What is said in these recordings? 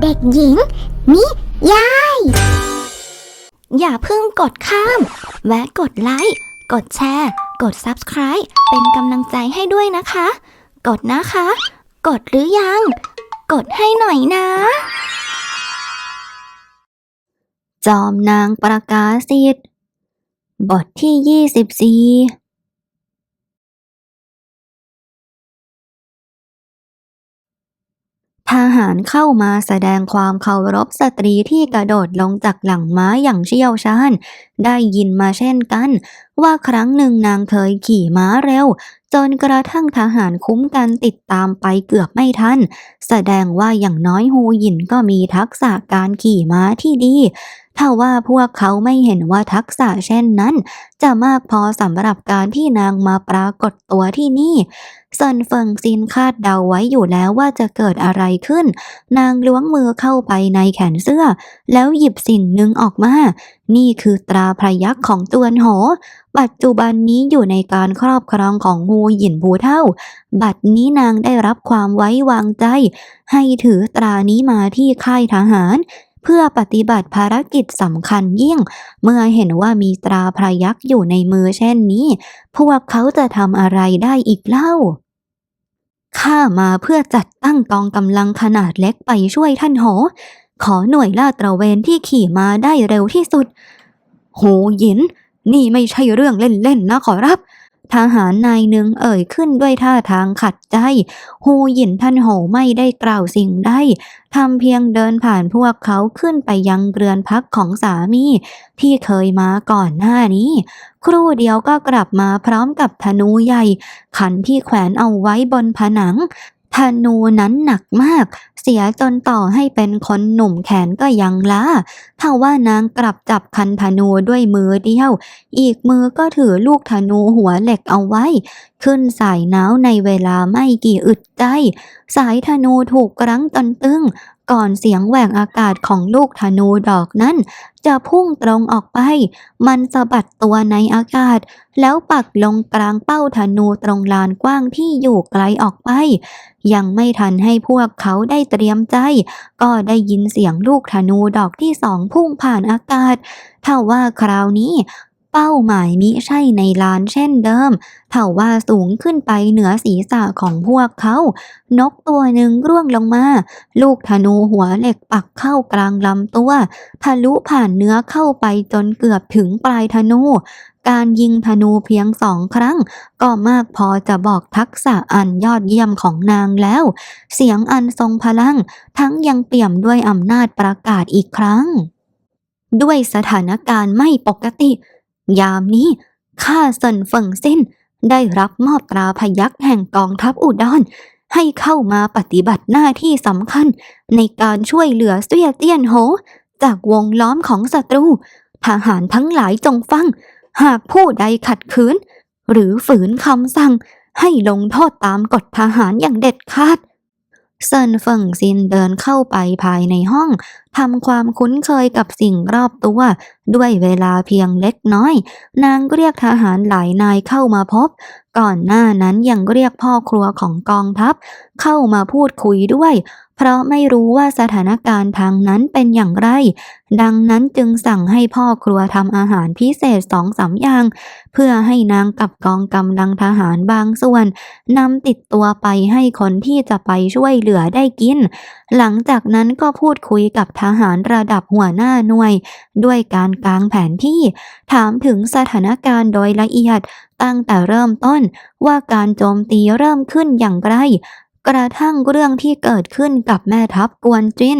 เด็กหญิง นิยาย อย่าเพิ่งกดข้าม แวะกดไลค์ กดแชร์ กด Subscribe เป็นกำลังใจให้ด้วยนะคะ กดนะคะ กดหรือยัง กดให้หน่อยนะ จอมนางประกาศิทธิ์บทที่ 24 ทหารเข้ามาแสดงความเคารพสตรีที่กระโดดลงจากหลังม้าอย่างเชี่ยวชาญ ได้ยินมาเช่นกัน ว่าครั้งหนึ่งนางเคยขี่ม้าเร็ว จนกระทั่งทหารคุ้มกันติดตามไปเกือบไม่ทัน แสดงว่าอย่างน้อยฮูหยินก็มีทักษะการขี่ม้าที่ดีถ้าว่าพวกเขาไม่เห็นว่าทักษะเช่นนั้น จะมากพอสำหรับการที่นางมาปรากฏตัวที่นี่ เซินเฟิงซินคาดเดาไว้อยู่แล้วว่าจะเกิดอะไรขึ้น นางล้วงมือเข้าไปในแขนเสื้อ แล้วหยิบสิ่งหนึ่งออกมา นี่คือตราพระยักษ์ของจวนโห ปัจจุบันนี้อยู่ในการครอบครองของงูหยินผูเท่า บัดนี้นางได้รับความไว้วางใจ ให้ถือตรานี้มาที่ค่ายทหารเพื่อปฏิบัติภารกิจสำคัญยิ่ง เมื่อเห็นว่ามีตราพระยักษ์อยู่ในมือเช่นนี้ พวกเขาจะทำอะไรได้อีกเล่า ข้ามาเพื่อจัดตั้งกองกำลังขนาดเล็กไปช่วยท่านโหขอหน่วยลาดตระเวนที่ขี่มาได้เร็วที่สุด โหหยิน นี่ไม่ใช่เรื่องเล่นๆนะขอรับ ทหารนายหนึ่งเอ่ยขึ้นด้วยท่าทางขัดใจฮูหยินท่านโหไม่ได้กล่าวสิ่งใดทำเพียงเดินผ่านพวกเขาขึ้นไปยังเรือนพักของสามี ที่เคยมาก่อนหน้านี้ ครู่เดียวก็กลับมาพร้อมกับธนูใหญ่ ขันที่แขวนเอาไว้บนผนัง ธนูนั้นหนักมาก เสียจนต่อให้เป็นคนหนุ่มแขนก็ยังล้าถ้าว่านางกลับจับคันธนูด้วยมือเดียว อีกมือก็ถือลูกธนูหัวเหล็กเอาไว้ ขึ้นสายน้าวในเวลาไม่กี่อึดใจ สายธนูถูกรั้งจนตึง ก่อนเสียงแหว่งอากาศของลูกธนูดอกนั้น จะพุ่งตรงออกไป มันสะบัดตัวในอากาศ แล้วปักลงกลางเป้าธนูตรงลานกว้างที่อยู่ไกลออกไป ยังไม่ทันให้พวกเขาได้เตรียมใจ ก็ได้ยินเสียงลูกธนูดอกที่สองพุ่งผ่านอากาศถ้าว่าคราวนี้ เป้าหมายมิใช่ในลานเช่นเดิมถ้าว่าสูงขึ้นไปเหนือศีรษะของพวกเขา นกตัวหนึ่งร่วงลงมา ลูกธนูหัวเหล็กปักเข้ากลางลำตัวทะลุผ่านเนื้อเข้าไปจนเกือบถึงปลายธนู การยิงธนูเพียงสองครั้ง ก็มากพอจะบอกทักษะอันยอดเยี่ยมของนางแล้ว เสียงอันทรงพลัง ทั้งยังเปี่ยมด้วยอำนาจประกาศอีกครั้ง ด้วยสถานการณ์ไม่ปกติ ยามนี้ข้าเซินเฟิงเซินได้รับมอบตราพยักแห่งกองทัพอุดรให้เข้ามาปฏิบัติหน้าที่สำคัญ ในการช่วยเหลือเสียเตี้ยนโห จากวงล้อมของศัตรู ทหารทั้งหลายจงฟัง หากผู้ใดขัดขืน หรือฝืนคำสั่ง ให้ลงโทษตามกฎทหารอย่างเด็ดขาดเซินเฟิงซินเดินเข้าไปภายในห้อง ทำความคุ้นเคยกับสิ่งรอบตัว ด้วยเวลาเพียงเล็กน้อย นางเรียกทหารหลายนายเข้ามาพบ ก่อนหน้านั้นยังเรียกพ่อครัวของกองทัพ เข้ามาพูดคุยด้วย เพราะไม่รู้ว่าสถานการณ์ทางนั้นเป็นอย่างไร ดังนั้นจึงสั่งให้พ่อครัวทำอาหารพิเศษสองสามอย่าง เพื่อให้นางกับกองกำลังทหารบางส่วนนำติดตัวไปให้คนที่จะไปช่วยเหลือได้กิน หลังจากนั้นก็พูดคุยกับทหารระดับหัวหน้าหน่วย ด้วยการกางแผนที่ ถามถึงสถานการณ์โดยละเอียด ตั้งแต่เริ่มต้นว่าการโจมตีเริ่มขึ้นอย่างไรกระทั่งเรื่องที่เกิดขึ้นกับแม่ทัพกวนจิน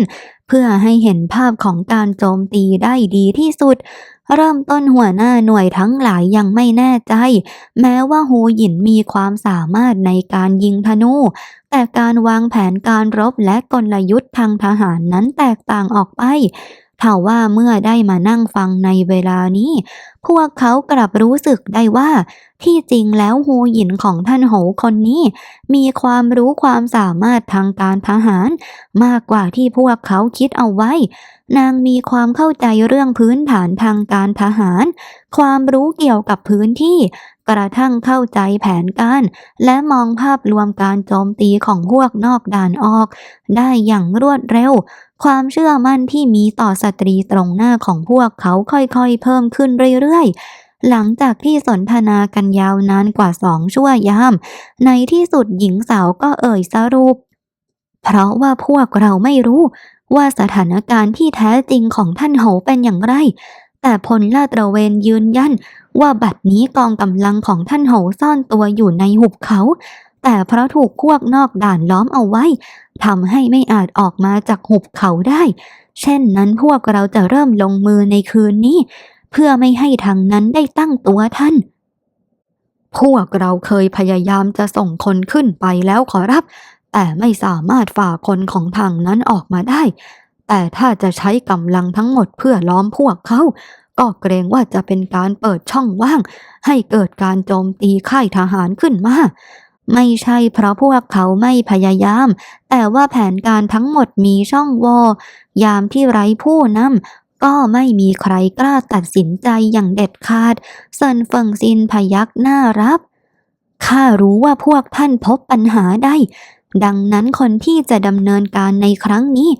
เพื่อให้เห็นภาพของการโจมตีได้ดีที่สุด เริ่มต้นหัวหน้าหน่วยทั้งหลายยังไม่แน่ใจ แม้ว่าฮูหยินมีความสามารถในการยิงธนู แต่การวางแผนการรบและกลยุทธ์ทางทหารนั้นแตกต่างออกไป ถ้าว่าเมื่อได้มานั่งฟังในเวลานี้ พวกเขากลับรู้สึกได้ว่า ที่จริงแล้วฮูหยินของท่านโหคนนี้ มีความรู้ความสามารถทางการทหาร มากกว่าที่พวกเขาคิดเอาไว้ นางมีความเข้าใจเรื่องพื้นฐานทางการทหาร ความรู้เกี่ยวกับพื้นที่ กระทั่งเข้าใจแผนการ และมองภาพรวมการโจมตีของพวกนอกด่านออก ได้อย่างรวดเร็ว ความเชื่อมั่นที่มีต่อสตรีตรงหน้าของพวกเขาค่อยๆ เพิ่มขึ้นเรื่อยๆหลังจากที่สนทนากันยาวนานกว่าสองชั่วยาม ในที่สุดหญิงสาวก็เอ่ยสรุป เพราะว่าพวกเราไม่รู้ว่าสถานการณ์ที่แท้จริงของท่านโหเป็นอย่างไร แต่พลลาดตระเวนยืนยัน ว่าบัดนี้กองกำลังของท่านโหซ่อนตัวอยู่ในหุบเขา แต่เพราะถูกพวกนอกด่านล้อมเอาไว้ทำให้ไม่อาจออกมาจากหุบเขาได้ เช่นนั้นพวกเราจะเริ่มลงมือในคืนนี้ เพื่อไม่ให้ทางนั้นได้ตั้งตัวท่าน พวกเราเคยพยายามจะส่งคนขึ้นไปแล้วขอรับ แต่ไม่สามารถฝ่าคนของทางนั้นออกมาได้ แต่ถ้าจะใช้กำลังทั้งหมดเพื่อล้อมพวกเขา ก็เกรงว่าจะเป็นการเปิดช่องว่าง ให้เกิดการโจมตีค่ายทหารขึ้นมา ไม่ใช่เพราะพวกเขาไม่พยายาม แต่ว่าแผนการทั้งหมดมีช่องโว่ยามที่ไร้ผู้นำก็ไม่มีใครกล้าตัดสินใจอย่างเด็ดขาดเซินเฟิงซินพยักหน้ารับข้ารู้ว่าพวกท่านพบปัญหาได้ ดังนั้นคนที่จะดำเนินการในครั้งนี้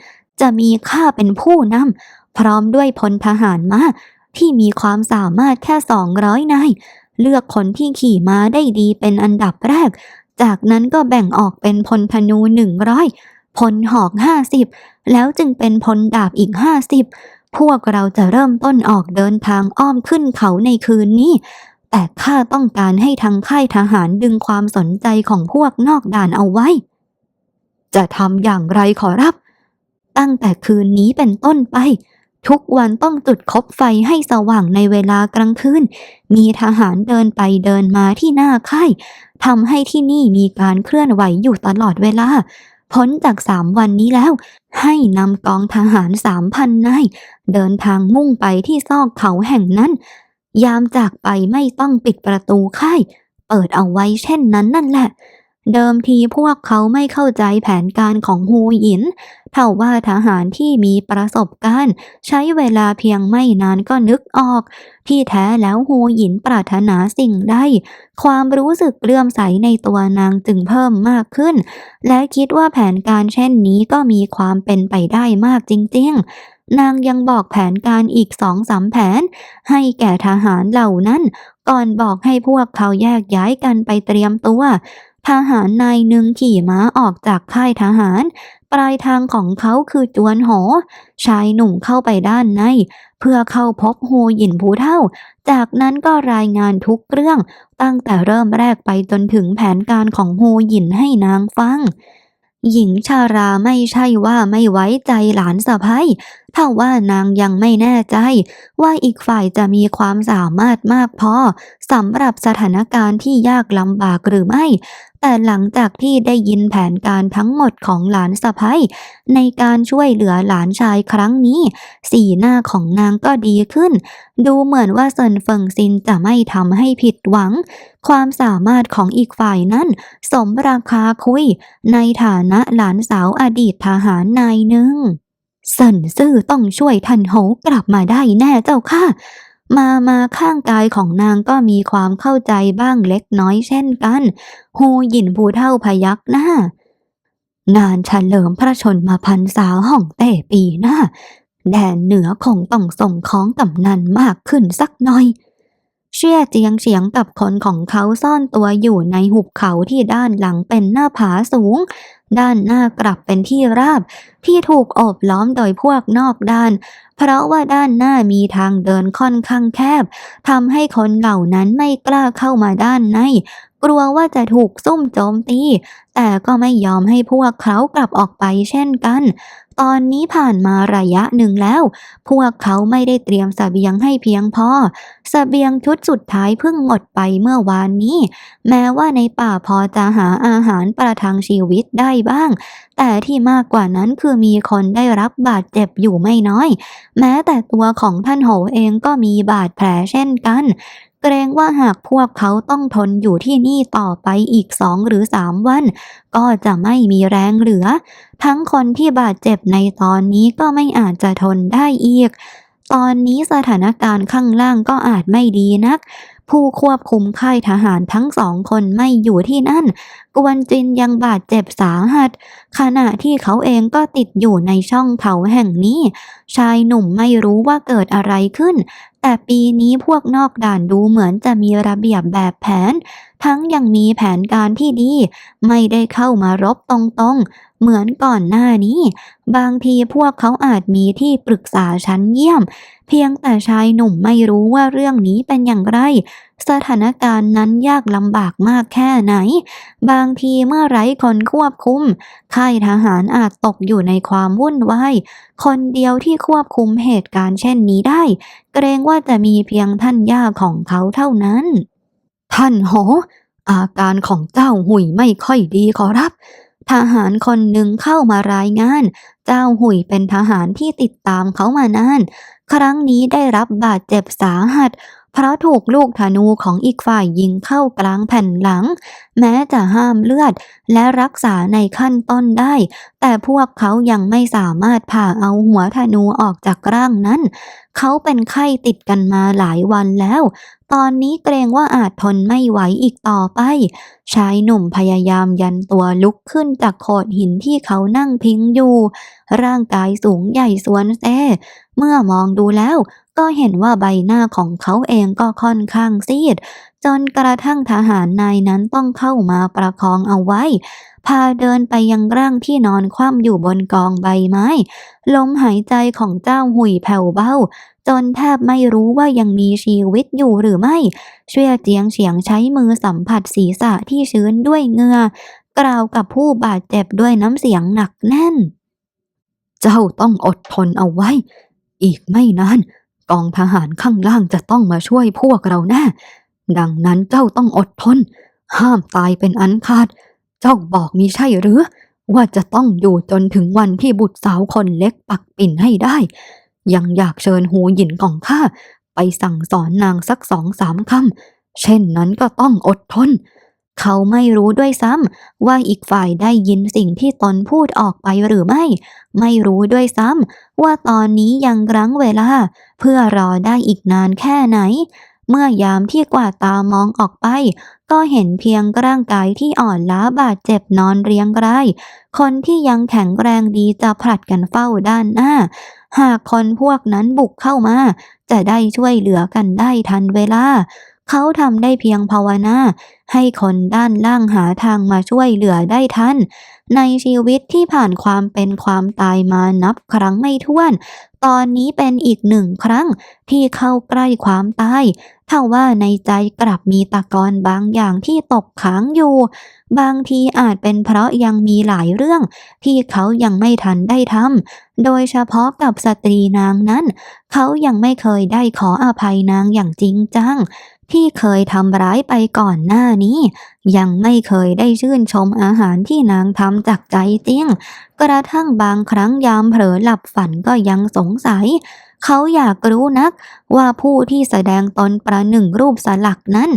จะมีข้าเป็นผู้นำพร้อมด้วยพลทหารมาที่มีความสามารถแค่สองร้อยนายเลือกคนที่ขี่ม้าได้ดีเป็นอันดับแรก จากนั้นก็แบ่งออกเป็นพลธนูหนึ่งร้อยพลหอกห้าสิบแล้วจึงเป็นพลดาบอีกห้าสิบพวกเราจะเริ่มต้นออกเดินทางอ้อมขึ้นเขาในคืนนี้ แต่ข้าต้องการให้ทางค่ายทหารดึงความสนใจของพวกนอกด่านเอาไว้ จะทำอย่างไรขอรับ ตั้งแต่คืนนี้เป็นต้นไป ทุกวันต้องจุดคบไฟให้สว่างในเวลากลางคืน มีทหารเดินไปเดินมาที่หน้าค่ายทำให้ที่นี่มีการเคลื่อนไหวอยู่ตลอดเวลา พ้นจากสามวันนี้แล้ว ให้นำกองทหารสามพันนายเดินทางมุ่งไปที่ซอกเขาแห่งนั้น ยามจากไปไม่ต้องปิดประตูค่าย เปิดเอาไว้เช่นนั้นนั่นแหละ เดิมทีพวกเขาไม่เข้าใจแผนการของฮูหยิน เท่าว่าทหารที่มีประสบการณ์ ใช้เวลาเพียงไม่นานก็นึกออก ที่แท้แล้วฮูหยินปรารถนาสิ่งใด ความรู้สึกเลื่อมใสในตัวนางจึงเพิ่มมากขึ้น และคิดว่าแผนการเช่นนี้ก็มีความเป็นไปได้มากจริง ๆนางยังบอกแผนการอีกสองสามแผน ให้แก่ทหารเหล่านั้น ก่อนบอกให้พวกเขาแยกย้ายกันไปเตรียมตัว ทหารนายหนึ่งขี่ม้าออกจากค่ายทหาร ปลายทางของเขาคือจวนโหชายหนุ่มเข้าไปด้านใน เพื่อเข้าพบโฮหยินผู้เท่า จากนั้นก็รายงานทุกเรื่อง ตั้งแต่เริ่มแรกไปจนถึงแผนการของโฮหยินให้นางฟังหญิงชาราไม่ใช่ว่าไม่ไว้ใจหลานสะพ้ยถ้าว่านางยังไม่แน่ใจ ว่าอีกฝ่ายจะมีความสามารถมากพอสำหรับสถานการณ์ที่ยากลำบากหรือไม่แต่หลังจากที่ได้ยินแผนการทั้งหมดของหลานสะพ้ยในการช่วยเหลือหลานชายครั้งนี้ สีหน้าของนางก็ดีขึ้น ดูเหมือนว่าเซินเฟิงซินจะไม่ทำให้ผิดหวัง ความสามารถของอีกฝ่ายนั้น สมราคาคุย ในฐานะหลานสาวอดีตทหารนายหนึ่งเซินซื่อต้องช่วยท่านโหกลับมาได้แน่เจ้าค่ะ มามาข้างกายของนางก็มีความเข้าใจบ้างเล็กน้อยเช่นกันฮูหยินผู้เท่าพยักหน้า งานเฉลิมพระชนมาพรรษาวห้องเต้ปีหน้า แดนเหนือคงต้องส่งของกำนันมากขึ้นสักหน่อย เชี่ยเจียงเฉียงกับคนของเขาซ่อนตัวอยู่ในหุบเขาที่ด้านหลังเป็นหน้าผาสูงด้านหน้ากลับเป็นที่ราบ ที่ถูกโอบล้อมโดยพวกนอกด้าน เพราะว่าด้านหน้ามีทางเดินค่อนข้างแคบทำให้คนเหล่านั้นไม่กล้าเข้ามาด้านใน กลัวว่าจะถูกซุ่มโจมตี แต่ก็ไม่ยอมให้พวกเขากลับออกไปเช่นกัน ตอนนี้ผ่านมาระยะหนึ่งแล้ว พวกเขาไม่ได้เตรียมเสบียงให้เพียงพอเสบียงชุดสุดท้ายเพิ่งหมดไปเมื่อวานนี้ แม้ว่าในป่าพอจะหาอาหารประทังชีวิตได้บ้าง แต่ที่มากกว่านั้นคือมีคนได้รับบาดเจ็บอยู่ไม่น้อย แม้แต่ตัวของท่านโหเองก็มีบาดแผลเช่นกันเกรงว่าหากพวกเขาต้องทนอยู่ที่นี่ต่อไปอีกสองหรือสามวัน ก็จะไม่มีแรงเหลือ ทั้งคนที่บาดเจ็บในตอนนี้ก็ไม่อาจจะทนได้อีก ตอนนี้สถานการณ์ข้างล่างก็อาจไม่ดีนัก ผู้ควบคุมค่ายทหารทั้งสองคนไม่อยู่ที่นั่น กวนจินยังบาดเจ็บสาหัส ขณะที่เขาเองก็ติดอยู่ในช่องเขาแห่งนี้ ชายหนุ่มไม่รู้ว่าเกิดอะไรขึ้น แต่ปีนี้พวกนอกด่านดูเหมือนจะมีระเบียบแบบแผนทั้งยังมีแผนการที่ดี ไม่ได้เข้ามารบตรงๆ เหมือนก่อนหน้านี้ บางทีพวกเขาอาจมีที่ปรึกษาชั้นเยี่ยม เพียงแต่ชายหนุ่มไม่รู้ว่าเรื่องนี้เป็นอย่างไร สถานการณ์นั้นยากลำบากมากแค่ไหน บางทีเมื่อไร้คนควบคุมค่ายทหารอาจตกอยู่ในความวุ่นวายคนเดียวที่ควบคุมเหตุการณ์เช่นนี้ได้ เกรงว่าจะมีเพียงท่านย่าของเขาเท่านั้น ท่านโห อาการของเจ้าหุยไม่ค่อยดีขอรับ ทหารคนหนึ่งเข้ามารายงาน เจ้าหุยเป็นทหารที่ติดตามเขามานาน ครั้งนี้ได้รับบาดเจ็บสาหัส เพราะถูกลูกธนูของอีกฝ่ายยิงเข้ากลางแผ่นหลัง แม้จะห้ามเลือดและรักษาในขั้นต้นได้ แต่พวกเขายังไม่สามารถผ่าเอาหัวธนูออกจากร่างนั้น เขาเป็นไข้ติดกันมาหลายวันแล้ว ตอนนี้เกรงว่าอาจทนไม่ไหวอีกต่อไป ชายหนุ่มพยายามยันตัวลุกขึ้นจากโขดหินที่เขานั่งพิงอยู่ ร่างกายสูงใหญ่สวนเซ เมื่อมองดูแล้วก็เห็นว่าใบหน้าของเขาเองก็ค่อนข้างซีด จนกระทั่งทหารนายนั้นต้องเข้ามาประคองเอาไว้ พาเดินไปยังร่างที่นอนคว่ำอยู่บนกองใบไม้ ลมหายใจของเจ้าหุยแผ่วเบาจนแทบไม่รู้ว่ายังมีชีวิตอยู่หรือไม่ เชื่อเจียงเฉียงใช้มือสัมผัสศีรษะที่ชื้นด้วยเหงื่อกล่าวกับผู้บาดเจ็บด้วยน้ำเสียงหนักแน่น เจ้าต้องอดทนเอาไว้ อีกไม่นานกองทหารข้างล่างจะต้องมาช่วยพวกเราแน่ดังนั้นเจ้าต้องอดทน ห้ามตายเป็นอันขาด เจ้าบอกมีใช่หรือ ว่าจะต้องอยู่จนถึงวันที่บุตรสาวคนเล็กปักปิ่นให้ได้ ยังอยากเชิญหูหยินของข้า ไปสั่งสอนนางสักสองสามคำเช่นนั้นก็ต้องอดทน เขาไม่รู้ด้วยซ้ำว่าอีกฝ่ายได้ยินสิ่งที่ตนพูดออกไปหรือไม่ ไม่รู้ด้วยซ้ำว่าตอนนี้ยังรั้งเวลา เพื่อรอได้อีกนานแค่ไหน เมื่อยามที่กว่าตามองออกไป ก็เห็นเพียงร่างกายที่อ่อนล้าบาดเจ็บนอนเรียงราย คนที่ยังแข็งแรงดีจะผลัดกันเฝ้าด้านหน้า หากคนพวกนั้นบุกเข้ามา จะได้ช่วยเหลือกันได้ทันเวลา เขาทำได้เพียงภาวนาให้คนด้านล่างหาทางมาช่วยเหลือได้ทันในชีวิตที่ผ่านความเป็นความตายมานับครั้งไม่ถ้วน ตอนนี้เป็นอีกหนึ่งครั้งที่เข้าใกล้ความตายเท่าว่าในใจกลับมีตะกอนบางอย่างที่ตกค้างอยู่ บางทีอาจเป็นเพราะยังมีหลายเรื่องที่เขายังไม่ทันได้ทำโดยเฉพาะกับสตรีนางนั้น เขายังไม่เคยได้ขออภัยนางอย่างจริงจัง ที่เคยทำร้ายไปก่อนหน้านี้ ยังไม่เคยได้ชื่นชมอาหารที่นางทำจากใจจริงกระทั่งบางครั้งยามเผลอหลับฝันก็ยังสงสัย เขาอยากรู้นักว่าผู้ที่แสดงตนประหนึ่งรูปสลักนั้น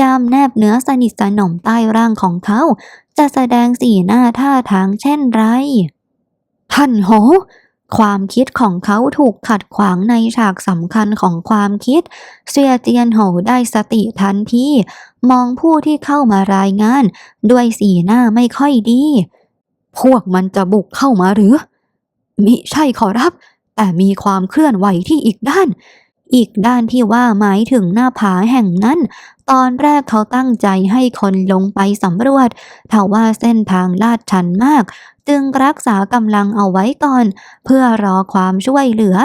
ยามแนบเนื้อสนิทสนมใต้ร่างของเขา จะแสดงสีหน้าท่าทางเช่นไร ท่านโห ความคิดของเขาถูกขัดขวางในฉากสำคัญของความคิด เสียเจียนโหได้สติทันทีมองผู้ที่เข้ามารายงาน ด้วยสีหน้าไม่ค่อยดี พวกมันจะบุกเข้ามาหรือ มิใช่ขอรับ แต่มีความเคลื่อนไหวที่อีกด้าน อีกด้านที่ว่าหมายถึงหน้าผาแห่งนั้น ตอนแรกเขาตั้งใจให้คนลงไปสำรวจทว่าเส้นทางลาดชันมาก จึงรักษากำลังเอาไว้ก่อน เพื่อรอความช่วยเหลือ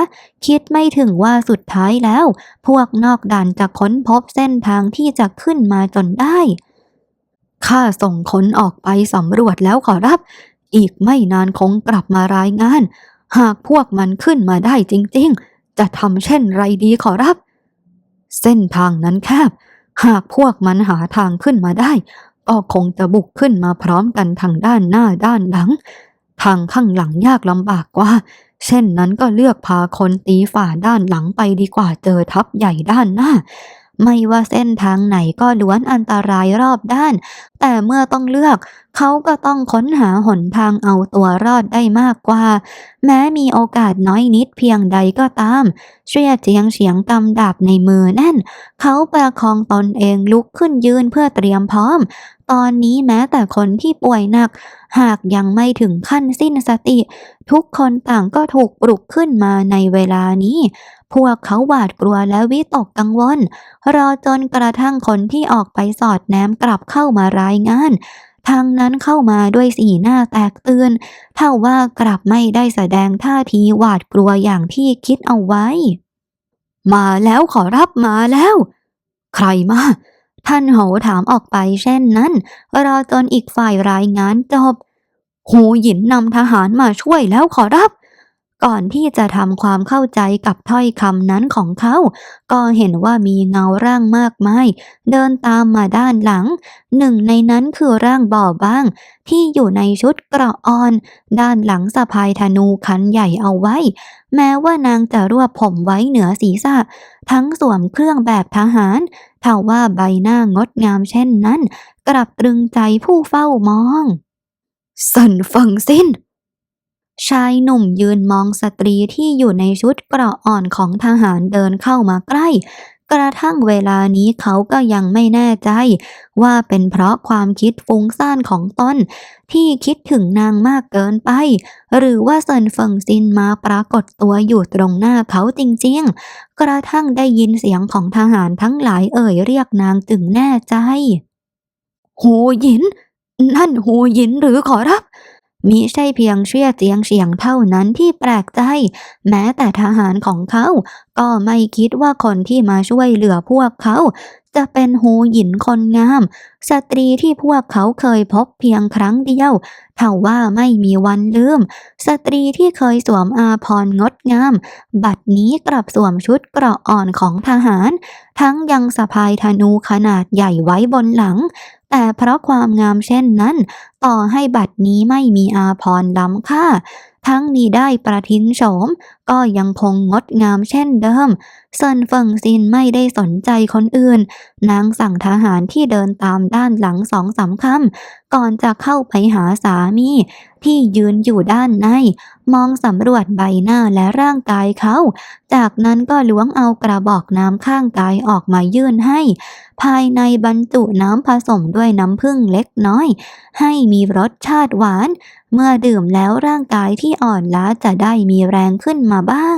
คิดไม่ถึงว่าสุดท้ายแล้ว พวกนอกด่านจะค้นพบเส้นทางที่จะขึ้นมาจนได้ข้าส่งคนออกไปสำรวจแล้วขอรับ อีกไม่นานคงกลับมารายงาน หากพวกมันขึ้นมาได้จริง ๆ จะทำเช่นไรดีขอรับ เส้นทางนั้นแคบ หากพวกมันหาทางขึ้นมาได้ ก็คงจะบุกขึ้นมาพร้อมกันทางด้านหน้าด้านหลัง ทางข้างหลังยากลำบากกว่า เช่นนั้นก็เลือกพาคนตีฝ่าด้านหลังไปดีกว่าเจอทัพใหญ่ด้านหน้าไม่ว่าเส้นทางไหนก็ล้วนอันตรายรอบด้าน แต่เมื่อต้องเลือก เขาก็ต้องค้นหาหนทางเอาตัวรอดได้มากกว่า แม้มีโอกาสน้อยนิดเพียงใดก็ตามเชี่ยเจียงเฉียงกำดาบในมือแน่น เขาประคองตนเองลุกขึ้นยืนเพื่อเตรียมพร้อม ตอนนี้แม้แต่คนที่ป่วยหนัก หากยังไม่ถึงขั้นสิ้นสติ ทุกคนต่างก็ถูกปลุกขึ้นมาในเวลานี้ พวกเขาหวาดกลัวและวิตกกังวล รอจนกระทั่งคนที่ออกไปสอดแนมกลับเข้ามารายงาน ทางนั้นเข้ามาด้วยสีหน้าแตกตื่นเท่าว่ากลับไม่ได้แสดงท่าทีหวาดกลัวอย่างที่คิดเอาไว้ มาแล้วขอรับมาแล้ว ใครมา ท่านโหถามออกไปเช่นนั้น รอจนอีกฝ่ายรายงานจบ หูหยินนำทหารมาช่วยแล้วขอรับ ก่อนที่จะทำความเข้าใจกับถ้อยคำนั้นของเขา ก็เห็นว่ามีเงาร่างมากมาย เดินตามมาด้านหลัง หนึ่งในนั้นคือร่างบ่อบาง ที่อยู่ในชุดเกราะอ่อน ด้านหลังสะพายธนูคันใหญ่เอาไว้ แม้ว่านางจะรวบผมไว้เหนือศีรษะ ทั้งสวมเครื่องแบบทหารเท่าว่าใบหน้างดงามเช่นนั้น กลับตรึงใจผู้เฝ้ามองสันฟังสิ้น ชายหนุ่มยืนมองสตรีที่อยู่ในชุดเกราะอ่อนของทหารเดินเข้ามาใกล้ กระทั่งเวลานี้เขาก็ยังไม่แน่ใจ ว่าเป็นเพราะความคิดฟุ้งซ่านของตนที่คิดถึงนางมากเกินไป หรือว่าเซินเฟิงซินมาปรากฏตัวอยู่ตรงหน้าเขาจริงๆ กระทั่งได้ยินเสียงของทหารทั้งหลายเอ่ยเรียกนางจึงแน่ใจ หูหยิน นั่นหูหยินหรือขอรับ มิใช่เพียงเชี่ยเจียงเฉียงเท่านั้นที่แปลกใจ แม้แต่ทหารของเขา ก็ไม่คิดว่าคนที่มาช่วยเหลือพวกเขา จะเป็นหูหยินคนงาม สตรีที่พวกเขาเคยพบเพียงครั้งเดียวเท่าว่าไม่มีวันลืม สตรีที่เคยสวมอาภร์งดงาม บัดนี้กลับสวมชุดเกราะอ่อนของทหาร ทั้งยังสะพายธนูขนาดใหญ่ไว้บนหลัง แต่เพราะความงามเช่นนั้น ต่อให้บัดนี้ไม่มีอาพรล้ำค่า ทั้งมีได้ประทินโฉม ก็ยังคงงดงามเช่นเดิมเซินเฟิงซินไม่ได้สนใจคนอื่น นางสั่งทหารที่เดินตามด้านหลังสองสามคำ ก่อนจะเข้าไปหาสามี ที่ยืนอยู่ด้านใน มองสำรวจใบหน้าและร่างกายเขา จากนั้นก็ล้วงเอากระบอกน้ำข้างกายออกมายื่นให้ ภายในบรรจุน้ำผสมด้วยน้ำผึ้งเล็กน้อย ให้มีรสชาติหวาน เมื่อดื่มแล้วร่างกายที่อ่อนล้าจะได้มีแรงขึ้นมาบ้าง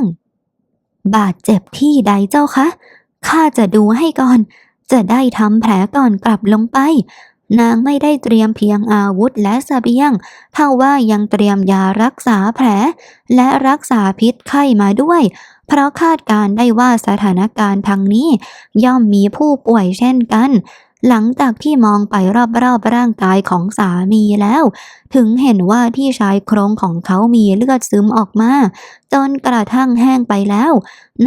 บาดเจ็บที่ใดเจ้าคะข้าจะดูให้ก่อน จะได้ทำแผลก่อนกลับลงไป นางไม่ได้เตรียมเพียงอาวุธและเสบียง เท่าว่ายังเตรียมยารักษาแผล และรักษาพิษไข้มาด้วย เพราะคาดการได้ว่าสถานการณ์ทางนี้ ย่อมมีผู้ป่วยเช่นกัน หลังจากที่มองไปรอบๆร่างกายของสามีแล้ว ถึงเห็นว่าที่ชายโครงของเขามีเลือดซึมออกมา จนกระทั่งแห้งไปแล้ว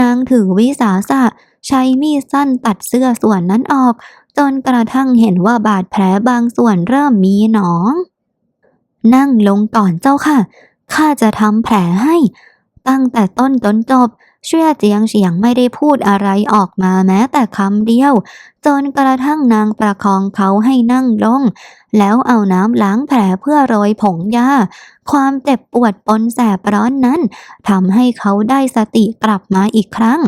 นางถือวิสาสะใช้มีดสั้นตัดเสื้อส่วนนั้นออก จนกระทั่งเห็นว่าบาดแผลบางส่วนเริ่มมีหนอง นั่งลงก่อนเจ้าค่ะ ข้าจะทำแผลให้ ตั้งแต่ต้นจนจบ เชื่อเจียงเฉียงไม่ได้พูดอะไรออกมาแม้แต่คำเดียว จนกระทั่งนางประคองเขาให้นั่งลง แล้วเอาน้ำล้างแผลเพื่อโรยผงยา ความเจ็บปวดปนแสบร้อนนั้นทำให้เขาได้สติกลับมาอีกครั้ง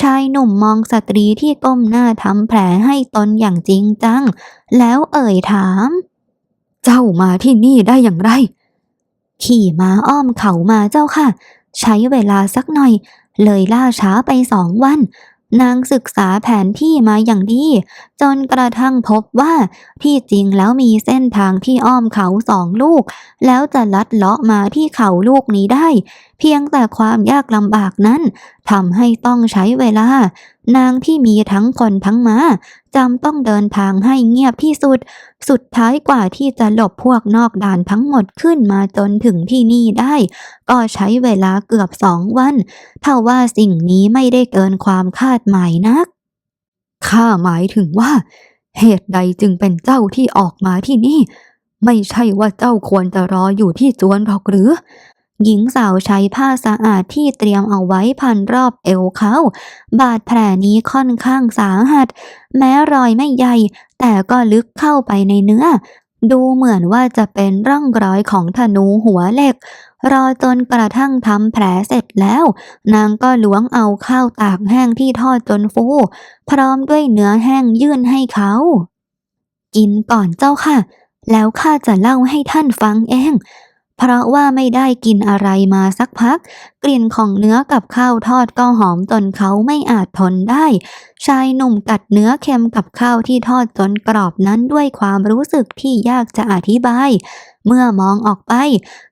ชายหนุ่มมองสตรีที่ก้มหน้าทำแผลให้ตนอย่างจริงจัง แล้วเอ่ยถาม เจ้ามาที่นี่ได้อย่างไร ขี่ม้าอ้อมเขามาเจ้าค่ะ ใช้เวลาสักหน่อย เลยล่าช้าไปสองวัน นางศึกษาแผนที่มาอย่างดี จนกระทั่งพบว่าที่จริงแล้วมีเส้นทางที่อ้อมเขาสองลูก แล้วจะลัดเลาะมาที่เขาลูกนี้ได้ เพียงแต่ความยากลำบากนั้นทำให้ต้องใช้เวลา นางที่มีทั้งคนทั้งม้าจำต้องเดินทางให้เงียบที่สุด สุดท้ายกว่าที่จะหลบพวกนอกด่านทั้งหมดขึ้นมาจนถึงที่นี่ได้ ก็ใช้เวลาเกือบสองวันเท่าว่าสิ่งนี้ไม่ได้เกินความคาดหมายนัก ข้าหมายถึงว่า เหตุใดจึงเป็นเจ้าที่ออกมาที่นี่ ไม่ใช่ว่าเจ้าควรจะรออยู่ที่จวนหรอกหรือ หญิงสาวใช้ผ้าสะอาดที่เตรียมเอาไว้พันรอบเอวเขา บาดแผลนี้ค่อนข้างสาหัส แม้รอยไม่ใหญ่ แต่ก็ลึกเข้าไปในเนื้อ ดูเหมือนว่าจะเป็นร่องรอยของธนูหัวเหล็ก รอจนกระทั่งทำแผลเสร็จแล้ว นางก็ล้วงเอาข้าวตากแห้งที่ทอดจนฟู พร้อมด้วยเนื้อแห้งยื่นให้เขา กินก่อนเจ้าค่ะ แล้วข้าจะเล่าให้ท่านฟังเอง เพราะว่าไม่ได้กินอะไรมาสักพัก กลิ่นของเนื้อกับข้าวทอดก็หอมจนเขาไม่อาจทนได้ ชายหนุ่มกัดเนื้อเค็มกับข้าวที่ทอดจนกรอบนั้นด้วยความรู้สึกที่ยากจะอธิบายเมื่อมองออกไป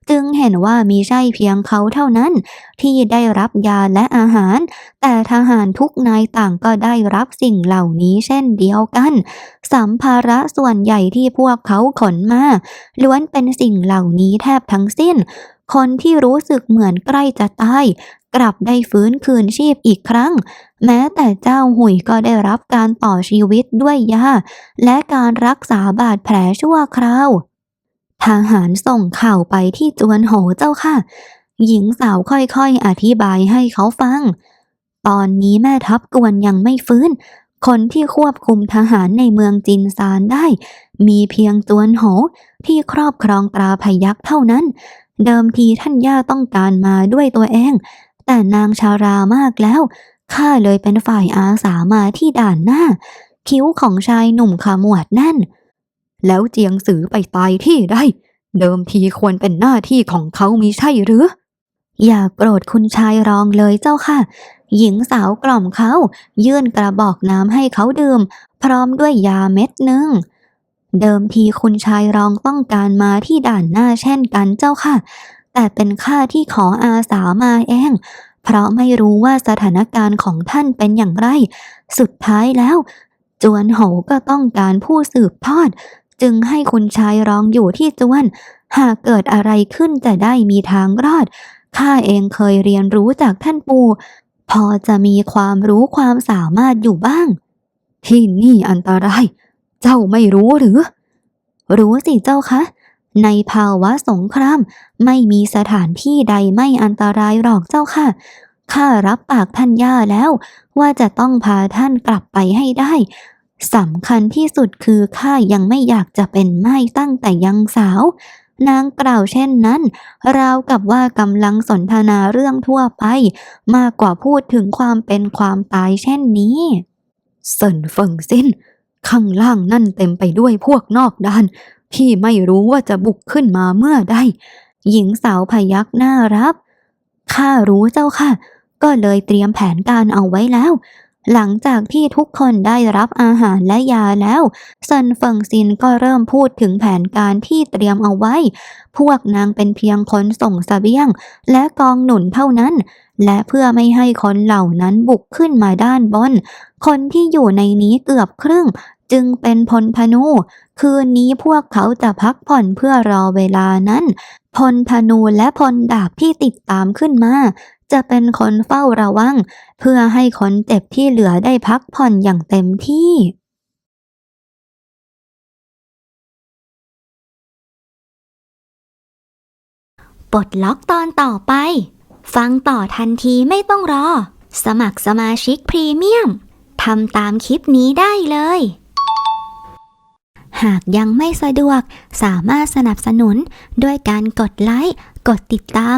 จึงเห็นว่ามีใช่เพียงเขาเท่านั้น ที่ได้รับยาและอาหาร แต่ทหารทุกนายต่างก็ได้รับสิ่งเหล่านี้เช่นเดียวกัน สัมภาระส่วนใหญ่ที่พวกเขาขนมาล้วนเป็นสิ่งเหล่านี้แทบทั้งสิ้น คนที่รู้สึกเหมือนใกล้จะตายกลับได้ฟื้นคืนชีพอีกครั้ง แม้แต่เจ้าหุยก็ได้รับการต่อชีวิตด้วยยาและการรักษาบาดแผลชั่วคราว ทหารส่งข่าวไปที่จวนโหเจ้าค่ะ หญิงสาวค่อยๆ อธิบายให้เขาฟัง ตอนนี้แม่ทัพกวนยังไม่ฟื้น คนที่ควบคุมทหารในเมืองจินซานได้ มีเพียงจวนโหที่ครอบครองตราพยักเท่านั้น เดิมทีท่านย่าต้องการมาด้วยตัวเอง แต่นางชารามากแล้วข้าเลยเป็นฝ่ายอาสามาที่ด่านหน้า คิ้วของชายหนุ่มขมวดแน่น แล้วเจียงสือไปตายที่ได้ เดิมทีควรเป็นหน้าที่ของเขามิใช่หรือ อย่าโกรธคุณชายรองเลยเจ้าค่ะ หญิงสาวกล่อมเขา ยื่นกระบอกน้ำให้เขาดื่ม พร้อมด้วยยาเม็ดหนึ่งเดิมทีคุณชายรองต้องการมาที่ด่านหน้าเช่นกันเจ้าค่ะ แต่เป็นข้าที่ขออาสามาเอง เพราะไม่รู้ว่าสถานการณ์ของท่านเป็นอย่างไร สุดท้ายแล้ว จวนโหก็ต้องการผู้สืบทอด จึงให้คุณชายร้องอยู่ที่จวน หากเกิดอะไรขึ้นจะได้มีทางรอด ข้าเองเคยเรียนรู้จากท่านปู่ พอจะมีความรู้ความสามารถอยู่บ้าง ที่นี่อันตราย เจ้าไม่รู้หรือ รู้สิเจ้าคะ ในภาวะสงครามไม่มีสถานที่ใดไม่อันตรายหรอกเจ้าค่ะข้ารับปากท่านย่าแล้ว ว่าจะต้องพาท่านกลับไปให้ได้ สำคัญที่สุดคือข้ายังไม่อยากจะเป็นไม้ตั้งแต่ยังสาว นางกล่าวเช่นนั้น ราวกับว่ากำลังสนทนาเรื่องทั่วไป มากกว่าพูดถึงความเป็นความตายเช่นนี้เซินเฟิงซินข้างล่างนั่นเต็มไปด้วยพวกนอกด้านที่ไม่รู้ว่าจะบุกขึ้นมาเมื่อใดหญิงสาวพยักหน้ารับข้ารู้เจ้าค่ะ ก็เลยเตรียมแผนการเอาไว้แล้ว หลังจากที่ทุกคนได้รับอาหารและยาแล้วซันเฟิงซินก็เริ่มพูดถึงแผนการที่เตรียมเอาไว้ พวกนางเป็นเพียงคนส่งสเสบียง และกองหนุนเท่านั้น และเพื่อไม่ให้คนเหล่านั้นบุกขึ้นมาด้านบน คนที่อยู่ในนี้เกือบครึ่ง จึงเป็นพลธนู คืนนี้พวกเขาจะพักผ่อนเพื่อรอเวลานั้นพลธนูและพลดาบที่ติดตามขึ้นมา จะเป็นคนเฝ้าระวัง เพื่อให้คนเจ็บที่เหลือได้พักผ่อนอย่างเต็มที่ปลดล็อกตอนต่อไป ฟังต่อทันทีไม่ต้องรอ สมัครสมาชิกพรีเมียมทำตามคลิปนี้ได้เลย หากยังไม่สะดวกสามารถสนับสนุนด้วยการกดไลค์ กดติดตาม